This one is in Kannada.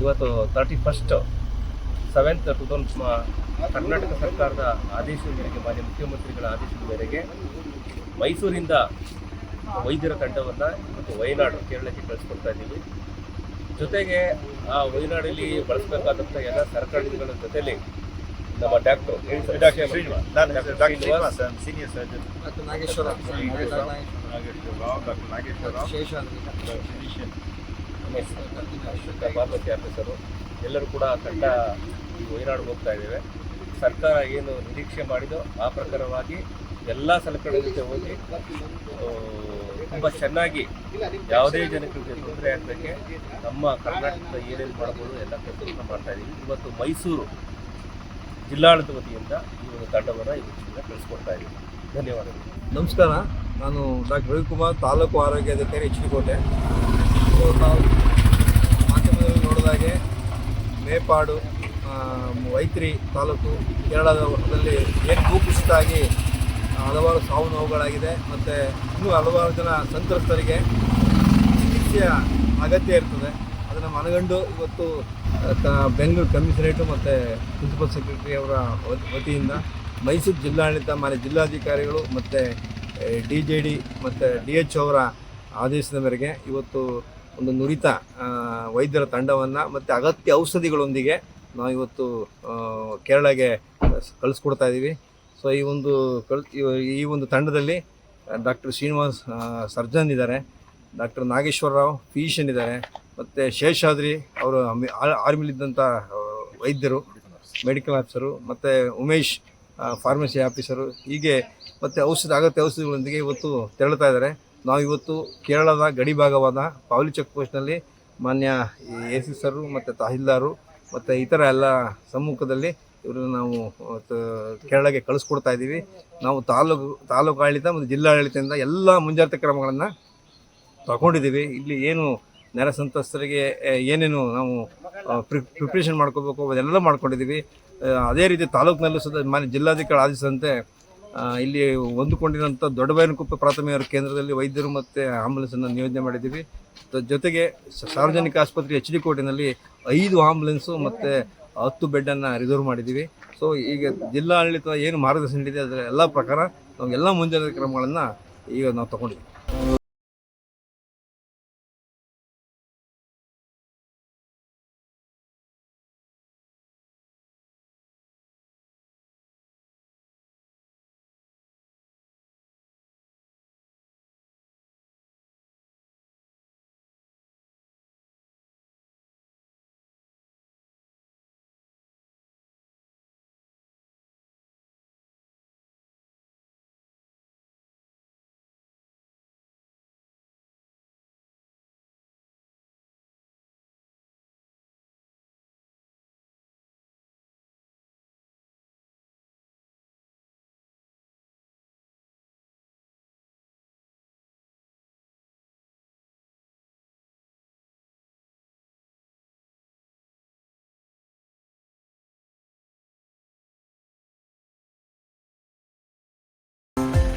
ಇವತ್ತು thirty first seventh two thousand Karnataka ಸರ್ಕಾರದ ಆದೇಶದ ಮೇರೆಗೆ ಮಾನ್ಯ ಮುಖ್ಯಮಂತ್ರಿಗಳ ಆದೇಶದ ಮೇರೆಗೆ ಮೈಸೂರಿಂದ ವೈದ್ಯರ ತಂಡವನ್ನು ಇವತ್ತು ವಯನಾಡು ಕೇರಳಕ್ಕೆ ಕಳಿಸ್ಕೊಡ್ತಾ ಇದ್ದೀವಿ. ಜೊತೆಗೆ ಆ ವಯನಾಡಲ್ಲಿ ಬಳಸಬೇಕಾದಂಥ ಎಲ್ಲ ಸರ್ಕಾರಗಳ ಜೊತೆಲಿ ನಮ್ಮ doctor senior surgeon doctor Nageshwara Nageshwararao doctor Parvathi officer, ಎಲ್ಲರೂ ಕೂಡ ಈ ವಯನಾಡು ಹೋಗ್ತಾ ಇದ್ದೇವೆ. ಸರ್ಕಾರ ಏನು ನಿರೀಕ್ಷೆ ಮಾಡಿದೋ ಆ ಪ್ರಕಾರವಾಗಿ ಎಲ್ಲ ಸಲಕರಣೆ ಜೊತೆ ಹೋಗಿ ತುಂಬ ಚೆನ್ನಾಗಿ ಯಾವುದೇ ಜನಕ್ಕೆ ತೊಂದರೆ ಆಗಬೇಕೆ, ನಮ್ಮ ಕರ್ನಾಟಕದ ಏನೇನು ಮಾಡ್ಬೋದು ಎಲ್ಲ ಪ್ರಯತ್ನ ಮಾಡ್ತಾ ಇದ್ದೀವಿ. ಇವತ್ತು ಮೈಸೂರು ಜಿಲ್ಲಾಡಳಿತ ವತಿಯಿಂದ ಈ ಒಂದು ತಂಡವನ್ನು ಇವತ್ತಿಂದ ಕಳಿಸ್ಕೊಡ್ತಾ ಇದ್ದೀವಿ. ಧನ್ಯವಾದಗಳು. ನಮಸ್ಕಾರ. ನಾನು ಡಾಕ್ಟರ್ ರವಿಕುಮಾರ್, ತಾಲೂಕು ಆರೋಗ್ಯ ಅಧಿಕಾರಿ ಹೆಚ್ಚಿಕೋಟೆ ನಾವು ನೋಡಿದಾಗೆ ಮೇಪಾಡು ವೈತ್ರಿ ತಾಲೂಕು ಕೇರಳದಲ್ಲಿ ಏನು ಭೂಕುಸಿತ ಆಗಿ ಹಲವಾರು ಸಾವು ನೋವುಗಳಾಗಿದೆ. ಮತ್ತು ಇನ್ನೂ ಹಲವಾರು ಜನ ಸಂತ್ರಸ್ತರಿಗೆ ಚಿಕಿತ್ಸೆಯ ಅಗತ್ಯ ಇರ್ತದೆ. ಅದನ್ನು ಮನಗಂಡು ಇವತ್ತು ಬೆಂಗಳೂರು ಕಮಿಷನರೇಟು ಮತ್ತು ಪ್ರಿನ್ಸಿಪಲ್ ಸೆಕ್ರೆಟರಿ ಅವರ ವತ್- ವತಿಯಿಂದ ಮೈಸೂರು ಜಿಲ್ಲಾಡಳಿತ ಮಾನ್ಯ ಜಿಲ್ಲಾಧಿಕಾರಿಗಳು ಮತ್ತು ಡಿ ಜೆ ಡಿ ಮತ್ತು ಡಿ ಎಚ್ ಅವರ ಆದೇಶದ ಮೇರೆಗೆ ಇವತ್ತು ಒಂದು ನುರಿತ ವೈದ್ಯರ ತಂಡವನ್ನು ಮತ್ತು ಅಗತ್ಯ ಔಷಧಿಗಳೊಂದಿಗೆ ನಾವು ಇವತ್ತು ಕೇರಳಗೆ ಕಳಿಸ್ಕೊಡ್ತಾ ಇದ್ದೀವಿ ಸೊ ಈ ಒಂದು ಕಳ್, ಈ- ಒಂದು ತಂಡದಲ್ಲಿ ಡಾಕ್ಟರ್ ಶ್ರೀನಿವಾಸ್ ಸರ್ಜನ್ ಇದ್ದಾರೆ ಡಾಕ್ಟರ್ ನಾಗೇಶ್ವರರಾವ್ ಫಿಸಿಷಿಯನ್ ಇದ್ದಾರೆ ಮತ್ತು ಶೇಷಾದ್ರಿ ಅವರು ಆರ್ಮಿಲಿದ್ದಂಥ ವೈದ್ಯರು ಮೆಡಿಕಲ್ ಆಫೀಸರು ಮತ್ತು ಉಮೇಶ್ ಫಾರ್ಮಸಿ ಆಫೀಸರು ಹೀಗೆ ಮತ್ತು ಔಷಧ, ಅಗತ್ಯ ಔಷಧಿಗಳೊಂದಿಗೆ ಇವತ್ತು ತೆರಳುತ್ತಾ ಇದ್ದಾರೆ ನಾವು ಇವತ್ತು ಕೇರಳದ ಗಡಿ ಭಾಗವಾದ ಪಾವಲಿ ಚೆಕ್ ಪೋಸ್ಟ್ನಲ್ಲಿ ಮಾನ್ಯ ಎ ಸಿ ಸರು ಮತ್ತು ತಹಸೀಲ್ದಾರು ಮತ್ತು ಇತರ ಎಲ್ಲ ಸಮ್ಮುಖದಲ್ಲಿ ಇವ್ರನ್ನ ನಾವು ಕೇರಳಕ್ಕೆ ಕಳಿಸ್ಕೊಡ್ತಾ ಇದ್ದೀವಿ. ನಾವು ತಾಲೂಕು ತಾಲೂಕು ಆಡಳಿತ ಮತ್ತು ಜಿಲ್ಲಾಡಳಿತದಿಂದ ಎಲ್ಲ ಮುಂಜಾಗ್ರತೆ ಕ್ರಮಗಳನ್ನು ತಗೊಂಡಿದ್ದೀವಿ. ಇಲ್ಲಿ ಏನು ನೆರೆ ಸಂತ್ರಸ್ತರಿಗೆ ಏನೇನು ನಾವು ಪ್ರಿಪ್ರೇಷನ್ ಮಾಡ್ಕೋಬೇಕು ಅದೆಲ್ಲ ಮಾಡ್ಕೊಂಡಿದ್ದೀವಿ. ಅದೇ ರೀತಿ ತಾಲೂಕಿನಲ್ಲೂ ಸಹ ಮಾನ್ಯ ಜಿಲ್ಲಾಧಿಕಾರಿ ಆದೇಶದಂತೆ ಆ, ಇಲ್ಲಿ ಹೊಂದಿಕೊಂಡಿರೋಂಥ ದೊಡ್ಡಬೈನಕುಪ್ಪ ಪ್ರಾಥಮಿಕ ಕೇಂದ್ರದಲ್ಲಿ ವೈದ್ಯರು ಮತ್ತು ಆಂಬುಲೆನ್ಸನ್ನು ನಿಯೋಜನೆ ಮಾಡಿದ್ದೀವಿ. ಜೊತೆಗೆ ಸಾರ್ವಜನಿಕ ಆಸ್ಪತ್ರೆ ಎಚ್ ಡಿ ಕೋಟಿನಲ್ಲಿ ಐದು ಆಂಬುಲೆನ್ಸು ಮತ್ತು ಹತ್ತು ಬೆಡ್ಡನ್ನು ರಿಸರ್ವ್ ಮಾಡಿದ್ದೀವಿ. ಸೊ ಈಗ ಜಿಲ್ಲಾಡಳಿತ ಏನು ಮಾರ್ಗದರ್ಶನ ನೀಡಿದೆ ಅದರ ಎಲ್ಲ ಪ್ರಕಾರ ನಾವು ಎಲ್ಲ ಮುಂಜಾಗ್ರತಾ ಕ್ರಮಗಳನ್ನು ಈಗ ನಾವು ತಗೊಂಡಿದ್ದೀವಿ.